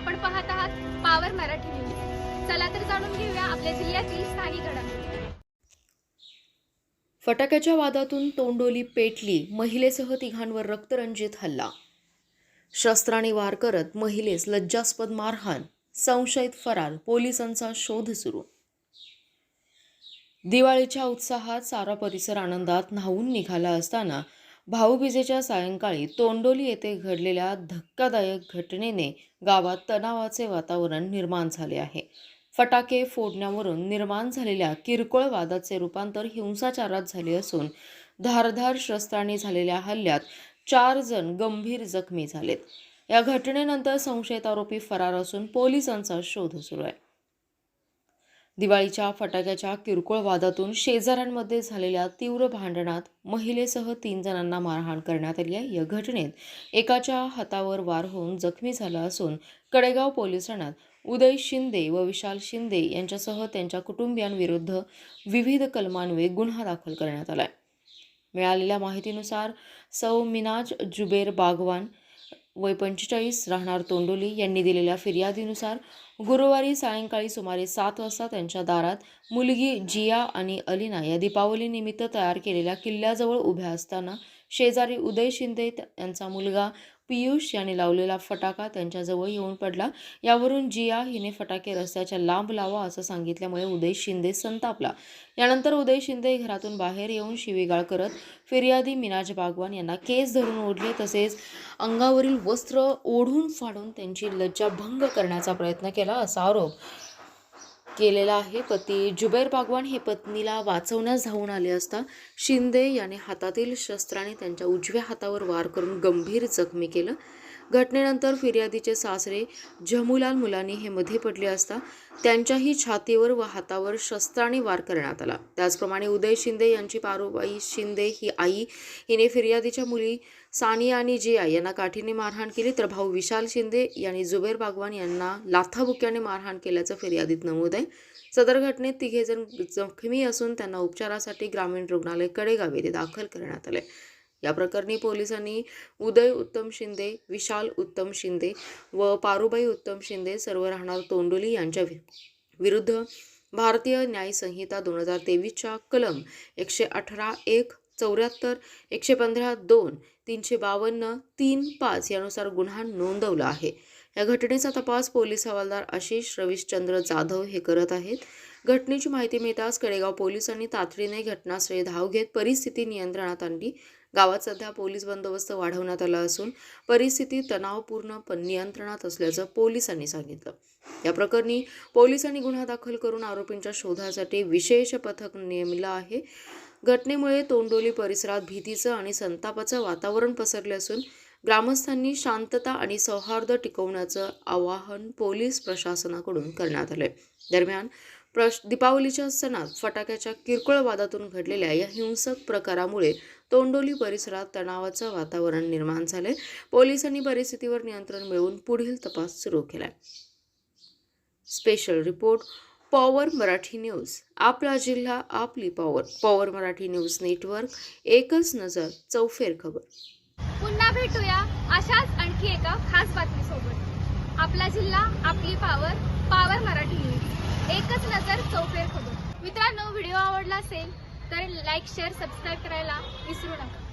आपण पाहत आहात पावर मराठी न्यूज चला तर जाणून घेऊया आपल्या जिल्ह्यातील स्थानिक घडामोडी. फटाक्याच्या वादातून तोंडोली पेटली महिलेसह तिघांवर रक्तरंजित हल्ला. शस्त्राने वार करत महिलेस लज्जास्पद मारहाण संशयित फरार पोलिसांचा शोध सुरू. दिवाळीच्या उत्साहात सारा परिसर आनंदात न्हावून निघाला असताना भाऊबीजेच्या सायंकाळी तोंडोली येथे घडलेल्या धक्कादायक घटनेने गावात तणावाचे वातावरण निर्माण झाले आहे. फटाके फोडण्यावरून निर्माण झालेल्या किरकोळ वादाचे रूपांतर हिंसाचारात झाले असून धारधार शस्त्राने झालेल्या हल्ल्यात चार जण गंभीर जखमी झालेत. या घटनेनंतर संशयित आरोपी फरार असून पोलिसांचा शोध सुरू आहे. दिवाळीच्या फटाक्याच्या किरकोळ वादातून शेजाऱ्यांमध्ये झालेल्या तीव्र भांडणात महिलेसह तीन जणांना मारहाण करण्यात आली आहे. या घटनेत एकाच्या हातावर वार होऊन जखमी झाला असून कडेगाव पोलीस ठाण्यात उदय शिंदे व विशाल शिंदे यांच्यासह त्यांच्या कुटुंबियांविरुद्ध विविध कलमान्वये गुन्हा दाखल करण्यात आला आहे मिळालेल्या माहितीनुसार सौ मिनाज जुबेर बागवान वय पंचेचाळीस राहणार तोंडोली यांनी दिलेल्या फिर्यादीनुसार गुरुवारी सायंकाळी सुमारे सात वाजता त्यांच्या दारात मुलगी जिया आणि अलिना या दीपावलीनिमित्त तयार केलेल्या किल्ल्याजवळ उभ्या असताना शेजारी उदय शिंदे यांचा मुलगा पियुष यांनी लावलेला फटाका त्यांच्याजवळ येऊन पडला. यावरून जिया हिने फटाके रस्त्याच्या लांब लावा असं सांगितल्यामुळे उदय शिंदे संतापला. यानंतर उदय शिंदे घरातून बाहेर येऊन शिवीगाळ करत फिर्यादी मिनाज बागवान यांना केस धरून ओढले. तसेच अंगावरील वस्त्र ओढून फाडून त्यांची लज्जाभंग करण्याचा प्रयत्न केला असा आरोप केलेला आहे. पती जुबैर बागवान हे पत्नीला वाचवण्यास धावून आले असता शिंदे याने हातातील शस्त्राने त्यांच्या उजव्या हातावर वार करून गंभीर जखमी केलं. घटनेनंतर फिर्यादीचे सासरे जमुलाल मुलानी हे मध्ये पडले असता त्यांच्याही छातीवर व हातावर शस्त्राने वार करण्यात आला. त्याचप्रमाणे उदय शिंदे यांची पारुबाई शिंदे ही आई हिने फिर्यादीच्या मुली सानिया आणि जिया यांना काठीने मारहाण केली. तर भाऊ विशाल शिंदे यांनी जुबेर बागवान यांना लाथाबुक्याने मारहाण केल्याचं फिर्यादीत नमूद आहे. सदर घटनेत तिघेजण जखमी असून त्यांना उपचारासाठी ग्रामीण रुग्णालय कडेगाव येथे दाखल करण्यात आले. या प्रकरणी पोलिसांनी उदय उत्तम शिंदे विशाल उत्तम शिंदे व पारुबाई उत्तम शिंदे सर्व राहणार तोंडोली यांच्या विरुद्ध भारतीय न्याय संहिता दोन हजार तेवीसच्या कलम एकशे अठरा एक चौऱ्याहत्तर एकशे पंधरा दोन तीनशे बावन्न तीन पाच यानुसार गुन्हा नोंदवला आहे. या घटनेचा तपास पोलीस हवालदार आशिष रविशचंद्र जाधव हे करत आहेत. घटनेची माहिती मिळताच कडेगाव पोलिसांनी तातडीने घटनास्थळी धाव घेत परिस्थिती नियंत्रणात आणली. गावात सध्या पोलीस बंदोबस्त वाढवण्यात आला असून परिस्थिती तणावपूर्ण पण नियंत्रणात असल्याचं पोलिसांनी सांगितलं. या प्रकरणी पोलिसांनी गुन्हा दाखल करून आरोपींच्या शोधासाठी विशेष पथक नेमलं आहे. घटनेमुळे तोंडोली परिसरात भीतीचं आणि संतापाचं वातावरण पसरले असून ग्रामस्थांनी शांतता आणि सौहार्द टिकवण्याचं आवाहन पोलीस प्रशासनाकडून करण्यात आलंय. दरम्यान प्रश दीपावलीच्या सणात फटाक्याच्या किरकोळ वादातून घडलेल्या या हिंसक प्रकारामुळे तोंडोली परिसरात तणावाचं वातावरण निर्माण झाले पोलिसांनी परिस्थितीवर नियंत्रण मिळवून पुढील तपास सुरू केलाय. Special report Power Marathi News. आपला जिल्हा आपली power. Power Marathi News Network एकच नजर चौफेर खबर. पुन्हा भेटूया अशाच आणखी एका खास बातमीसोबत. आपला जिल्हा आपली पॉवर पॉवर मराठी न्यूज. तर चौफेर खबर. मित्रांनो व्हिडिओ आवडला असेल तर लाईक शेअर सबस्क्राईब करायला विसरू नका.